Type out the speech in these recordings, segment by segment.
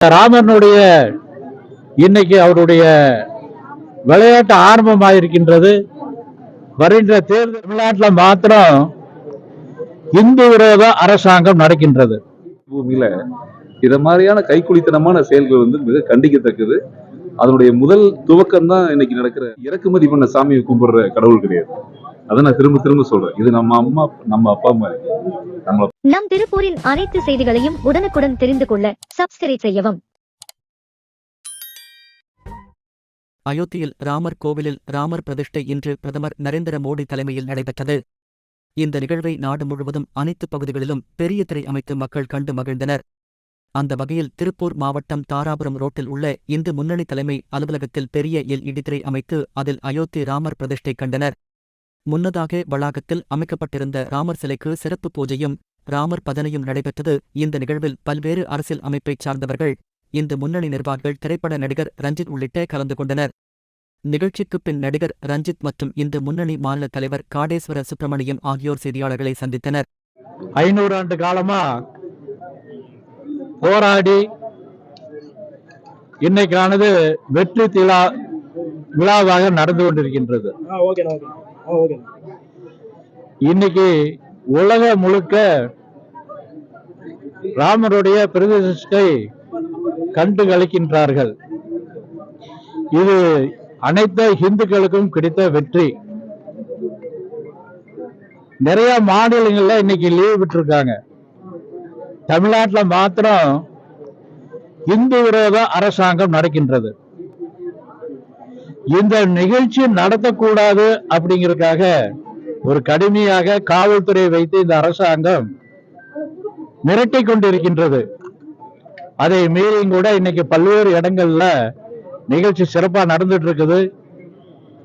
ராமனுடைய இன்னைக்கு அவருடைய விளையாட்டு ஆரம்பமாயிருக்கின்றது. வருகின்ற தேர்தல் தமிழ்நாட்டில் மாத்திரம் இந்து விரோத அரசாங்கம் நடக்கின்றது. பூமியில இத மாதிரியான கைக்குலித்தனமான செயல்கள் வந்து மிக கண்டிக்கத்தக்கது. அதனுடைய முதல் துவக்கம் தான் இன்னைக்கு நடக்கிற இறக்குமதி பண்ண சாமியை கும்பிடுற கடவுள் கிடையாது. அதை நான் திரும்ப திரும்ப சொல்றேன். இது நம்ம அம்மா நம்ம அப்பா அம்மா நம் திருப்பூரின் அனைத்து செய்திகளையும் உடனுக்குடன் தெரிந்து கொள்ள சப்ஸ்கிரைப் செய்யவும். அயோத்தியில் ராமர் கோவிலில் ராமர் பிரதிஷ்டை இன்று பிரதமர் நரேந்திர மோடி தலைமையில் நடைபெற்றது. இந்த நிகழ்வை நாடு முழுவதும் அனைத்து பகுதிகளிலும் பெரிய திரை அமைத்து மக்கள் கண்டு மகிழ்ந்தனர். அந்த வகையில் திருப்பூர் மாவட்டம் தாராபுரம் ரோட்டில் உள்ள இந்து முன்னணி தலைமை அலுவலகத்தில் பெரிய எல்இடி திரை அமைத்து அதில் அயோத்தி ராமர் பிரதிஷ்டை கண்டனர். முன்னதாக வளாகத்தில் அமைக்கப்பட்டிருந்த ராமர் சிலைக்கு சிறப்பு பூஜையும் ராமர் பதனையும் நடைபெற்றது. இந்த நிகழ்வில் பல்வேறு அரசியல் அமைப்பைச் சார்ந்தவர்கள் இந்து முன்னணி நிர்வாகிகள் திரைப்பட நடிகர் ரஞ்சித் உள்ளிட்ட கலந்து கொண்டனர். நிகழ்ச்சிக்குப் பின் நடிகர் ரஞ்சித் மற்றும் இந்து முன்னணி மாநில தலைவர் காடேஸ்வர சுப்பிரமணியம் ஆகியோர் செய்தியாளர்களை சந்தித்தனர். ஐநூறு ஆண்டு காலமா போராடி இன்னைக்கானது வெற்றி திலா விழாவாக நடந்து கொண்டிருக்கின்றது. இன்னைக்கு உலக முழுக்க ராமருடைய பிரதிஷ்டை கண்டு கழிக்கின்றார்கள் இது அனைத்து இந்துக்களுக்கும் கிடைத்த வெற்றி. நிறைய மாநிலங்கள்ல இன்னைக்கு லீவ் விட்டுருக்காங்க. தமிழ்நாட்டுல மாத்திரம் இந்து விரோத அரசாங்கம் நடக்கின்றது. இந்த நிகழ்ச்சி நடத்தக்கூடாது அப்படிங்கிறதுக்காக ஒரு கடுமையாக காவல்துறை வைத்து இந்த அரசாங்கம் மிரட்டி கொண்டிருக்கின்றது. அதை மீறியும் கூட இன்னைக்கு பல்வேறு இடங்கள்ல நிகழ்ச்சி சிறப்பா நடந்துட்டு இருக்குது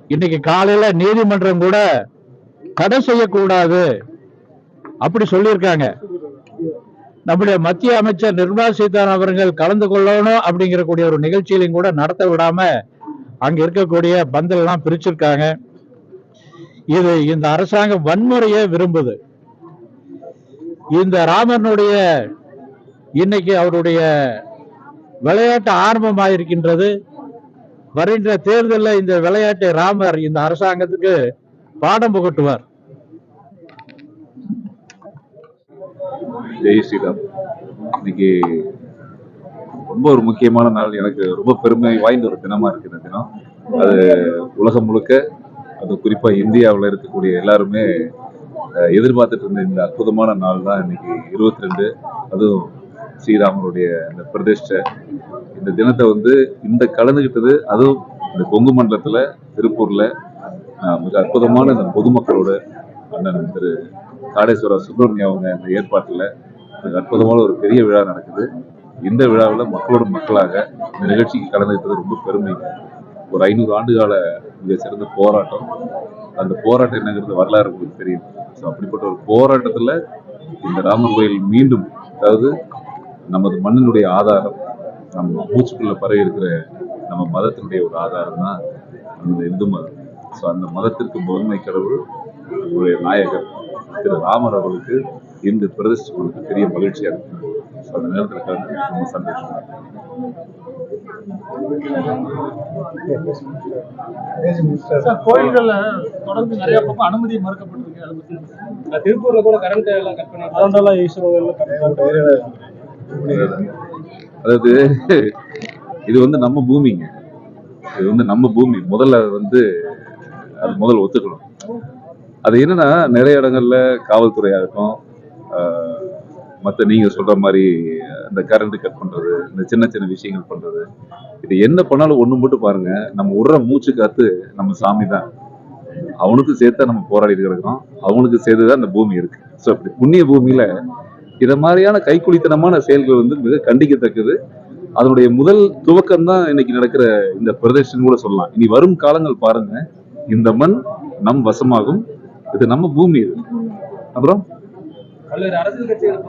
இன்னைக்கு காலையில நீதிமன்றம் கூட தடை செய்யக்கூடாது அப்படி சொல்லியிருக்காங்க. நம்முடைய மத்திய அமைச்சர் நிர்மலா சீதாராமன் அவர்கள் கலந்து கொள்ளணும் அப்படிங்கிற கூடிய ஒரு நிகழ்ச்சியிலையும் கூட நடத்த விடாம அங்க இருக்கக்கூடிய பந்தல் எல்லாம் பிரிச்சிருக்காங்க. இது இந்த அரசாங்கம் வன்முறையை விரும்புது. இந்த ராமனுடைய இன்னைக்கு அவருடைய விளையாட்டு ஆரம்பமாயிருக்கின்றது. வருகின்ற தேர்தலில் இந்த விளையாட்டை ராமர் இந்த அரசாங்கத்துக்கு பாடம் புகட்டுவார். ஜெய் ஸ்ரீராம். இன்னைக்கு ரொம்ப ஒரு முக்கியமான நாள். எனக்கு ரொம்ப பெருமை வாய்ந்த ஒரு தினமா இருக்கு இந்த தினம். அது உலகம் முழுக்க அது குறிப்பா இந்தியாவில் இருக்கக்கூடிய எல்லாருமே எதிர்பார்த்துட்டு இருந்த இந்த அற்புதமான நாள் தான் இன்னைக்கு இருபத்தி ரெண்டு அதுவும் ஸ்ரீராமனுடைய இந்த பிரதிஷ்டை. இந்த தினத்தை வந்து இந்த கலந்துகிட்டது அதுவும் இந்த கொங்கு மண்டலத்துல திருப்பூர்ல மிக அற்புதமான இந்த பொதுமக்களோட அண்ணன் திரு காடேஸ்வர சுப்பிரமணியம் அவங்க இந்த ஏற்பாட்டில் மிக அற்புதமான ஒரு பெரிய விழா நடக்குது. இந்த விழாவில் மக்களோட மக்களாக இந்த நிகழ்ச்சிக்கு கலந்துக்கிட்டது ரொம்ப பெருமை. ஒரு ஐநூறு ஆண்டு கால மிக சிறந்த போராட்டம். அந்த போராட்டம் என்னங்கிறது வரலாறு உங்களுக்கு தெரியும். ஸோ அப்படிப்பட்ட ஒரு போராட்டத்தில் இந்த ராமர் கோயில் மீண்டும் அதாவது நமது மண்ணினுடைய ஆதாரம் நம்ம மூச்சுக்குள்ள பரவி இருக்கிற நம்ம மதத்தினுடைய ஒரு ஆதாரம் தான் அந்த இந்து மதம். ஸோ அந்த மதத்திற்கு முதன்மை கடவுள் நம்முடைய நாயகர் திரு ராமர் அவர்களுக்கு இந்த பிரதிஷ்டை கொடுத்து பெரிய மகிழ்ச்சியாக இருக்கு அந்த நேரத்தில் கலந்து ரொம்ப சந்தோஷமா. சார் கோயில்கள்ல தொடர்ந்து நிறைய பக்கம் அனுமதி மறுக்கப்பட்டிருக்கு அதை பத்தி சொல்லுங்க. திருப்பூர்ல கூட கரண்ட் எல்லாம் கட் பண்ணி கரண்ட் எல்லாம் ஈஸ்வர அதாவது இது வந்து நம்ம பூமிங்க. இது வந்து நம்ம பூமி. முதல்ல வந்து அது முதல்ல ஒத்துக்கணும். அது என்னன்னா நிறைய இடங்கள்ல காவல்துறையாகட்டும் மற்ற நீங்க சொல்ற மாதிரி இந்த கரண்ட் கட் பண்றது இந்த சின்ன சின்ன விஷயங்கள் பண்றது இது என்ன பண்ணாலும் ஒண்ணு மட்டும் பாருங்க. நம்ம விடுற மூச்சு காத்து நம்ம சாமி தான். அவனுக்கு சேர்த்தா நம்ம போராடிட்டு இருக்கிறோம் அவனுக்கு சேர்த்துதான் இந்த பூமி இருக்கு. ஸோ அப்படி புண்ணிய பூமியில இதை மாதிரியான கைக்குலித்தனமான செயல்கள் வந்து மிக கண்டிக்கத்தக்கது. அதனுடைய முதல் துவக்கம் தான் இன்னைக்கு நடக்கிற இந்த பிரதர்ஷன் கூட சொல்லலாம். இனி வரும் காலங்கள் பாருங்க. இந்த மண் நம் வசமாகும். இது நம்ம பூமி இது. அப்புறம் பல்வேறு அரசியல் கட்சிகள்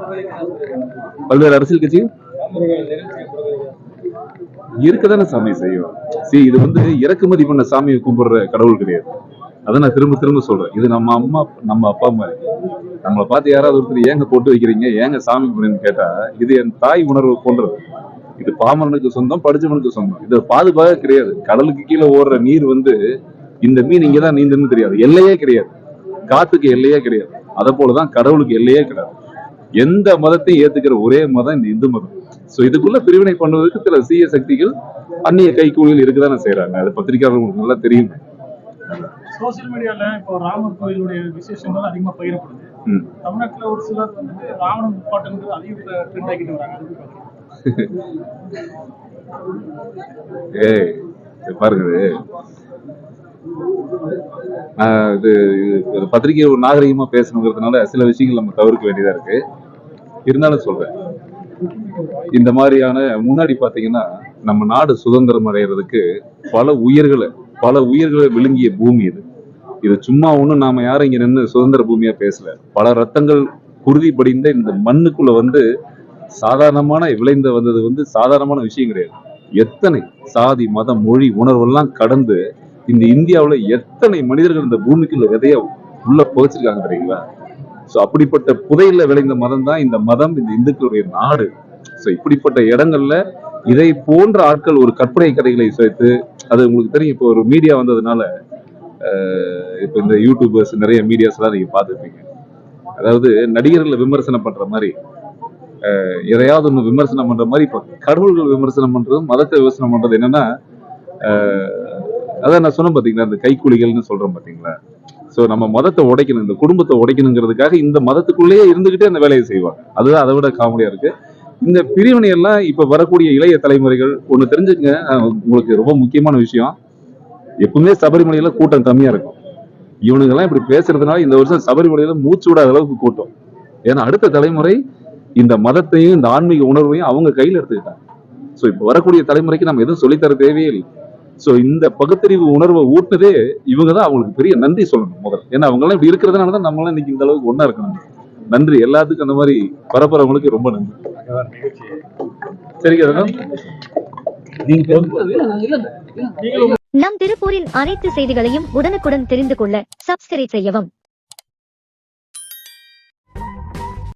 பல்வேறு அரசியல் கட்சி? ராமர்கள் நிகழ்ச்சியை பொறுத்தவரைக்கும் இருக்கதானே சாமி செய்யும். சரி இது வந்து இறக்குமதி பண்ண சாமியை கும்பிடுற கடவுள் கிடையாது. அதை நான் திரும்ப திரும்ப சொல்றேன். இது நம்ம அம்மா நம்ம அப்பா மாதிரி. நம்மளை பார்த்து யாராவது ஒருத்தர் ஏங்க போட்டு வைக்கிறீங்க ஏங்க சாமி கும்பிடுன்னு கேட்டா இது என் தாய் உணர்வு போன்றது. இது பாமரனுக்கு சொந்தம் படிச்சவனுக்கு சொந்தம். இது பாதுகாக்க கிடையாது. கடலுக்கு கீழே ஓடுற நீர் வந்து இந்த மீன் இங்கதான் நீந்துன்னு தெரியாது. எல்லையே கிடையாது. காத்துக்கு எல்லையே கிடையாது. அதை போலதான் கடவுளுக்கு எல்லையே கிடையாது. எந்த மதத்தையும் ஏத்துக்கிற ஒரே மதம் இந்த இந்து மதம். சோ இதுக்குள்ள பிரிவினை பண்ணுவதற்கு சில தீய சக்திகள் அந்நிய கைகூலிகள் இருக்குதானே செய்யறாங்க அது பத்திரிகையாளர்களுக்கு நல்லா தெரியும். சோசியல் மீடியால இப்போ ராமர் கோயிலுடைய விசேஷங்கள் அதிகமா பகிரப்படுது. தமிழ்நாட்டுல ஒரு சிலர் வந்துட்டு ராவணன் முப்பாட்டுங்கிறது அதிக ட்ரெண்ட் ஆக்கிட்டு வராங்க? ஏய் பாருங்க இது. ஒரு பத்திரிகை ஒரு நாகரிகமா பேசணுங்கிறதுனால சில விஷயங்கள் நம்ம தவிர்க்க வேண்டியதா இருக்கு. இருந்தாலும் சொல்றேன். இந்த மாதிரியான முன்னாடி பாத்தீங்கன்னா நம்ம நாடு சுதந்திரம் அடைகிறதுக்கு பல உயிர்களை பல உயிர்களை விழுங்கிய பூமி இது. இது சும்மா ஒண்ணும் நாம யாரும் இங்க நின்று சுதந்திர பூமியா பேசல. பல ரத்தங்கள் குருதி படிந்த இந்த மண்ணுக்குள்ள வந்து சாதாரணமான விளைந்த வந்தது வந்து சாதாரணமான விஷயம் கிடையாது. எத்தனை சாதி மதம் மொழி உணர்வெல்லாம் கடந்து இந்த இந்தியாவுல எத்தனை மனிதர்கள் இந்த பூமிக்குள்ள விதைய உள்ள புதைச்சிருக்காங்க தெரியுங்களா? சோ அப்படிப்பட்ட புதையில விளைந்த மதம் தான் இந்த மதம் இந்த இந்துக்களுடைய நாடு. சோ இப்படிப்பட்ட இடங்கள்ல இதை போன்ற ஆட்கள் ஒரு கற்பனை கதைகளை சேர்த்து அது உங்களுக்கு தெரியும் இப்போ ஒரு மீடியா வந்ததுனால இப்போ இந்த யூடியூபர்ஸ் நிறைய மீடியாஸ் எல்லாம் நீங்க பார்த்துருப்பீங்க. அதாவது நடிகர்களை விமர்சனம் பண்ற மாதிரி எதையாவது ஒண்ணு விமர்சனம் பண்ற மாதிரி இப்போ கடவுள்கள் விமர்சனம் பண்றதும் மதத்தை விமர்சனம் பண்றது என்னன்னா அதான் நான் சொன்னேன் பாத்தீங்களா இந்த கைக்கூலிகள்னு சொல்றேன் பாத்தீங்களா? சோ நம்ம மதத்தை உடைக்கணும் இந்த குடும்பத்தை உடைக்கணுங்கிறதுக்காக இந்த மதத்துக்குள்ளேயே இருந்துகிட்டே அந்த வேலையை செய்வாங்க. அதுதான் அதை விட காமெடியா இருக்கு. இந்த பிரிவினை எல்லாம் இப்ப வரக்கூடிய இளைய தலைமுறைகள் ஒண்ணு தெரிஞ்சுக்கங்க உங்களுக்கு ரொம்ப முக்கியமான விஷயம். எப்பவுமே சபரிமலையில கூட்டம் கம்மியா இருக்கும். இவனுங்க எல்லாம் இப்படி பேசுறதுனால இந்த வருஷம் சபரிமலையில மூச்சு விடாத அளவுக்கு கூட்டம். ஏன்னா அடுத்த தலைமுறை இந்த மதத்தையும் இந்த ஆன்மீக உணர்வையும் அவங்க கையில எடுத்துக்கிட்டாங்க. சோ இப்ப வரக்கூடிய தலைமுறைக்கு நம்ம எதுவும் சொல்லித்தர தேவையே ஸோ இந்த பகுத்தறிவு உணர்வை ஊட்டுனதே இவங்க தான் அவங்களுக்கு பெரிய நன்றி சொல்லணும் முதல்ல. ஏன்னா அவங்க இப்படி இருக்கிறதுனால தான் நம்மளாம் இன்னைக்கு இந்த அளவுக்கு ஒன்றா இருக்கணும் நன்றி. எல்லாத்துக்கும் அந்த மாதிரி பரப்புறவங்களுக்கு ரொம்ப நன்றி. சரிங்க நம் திருப்பூரின் அனைத்து செய்திகளையும் உடனுக்குடன் தெரிந்து கொள்ள சப்ஸ்கிரைப் செய்யவும்.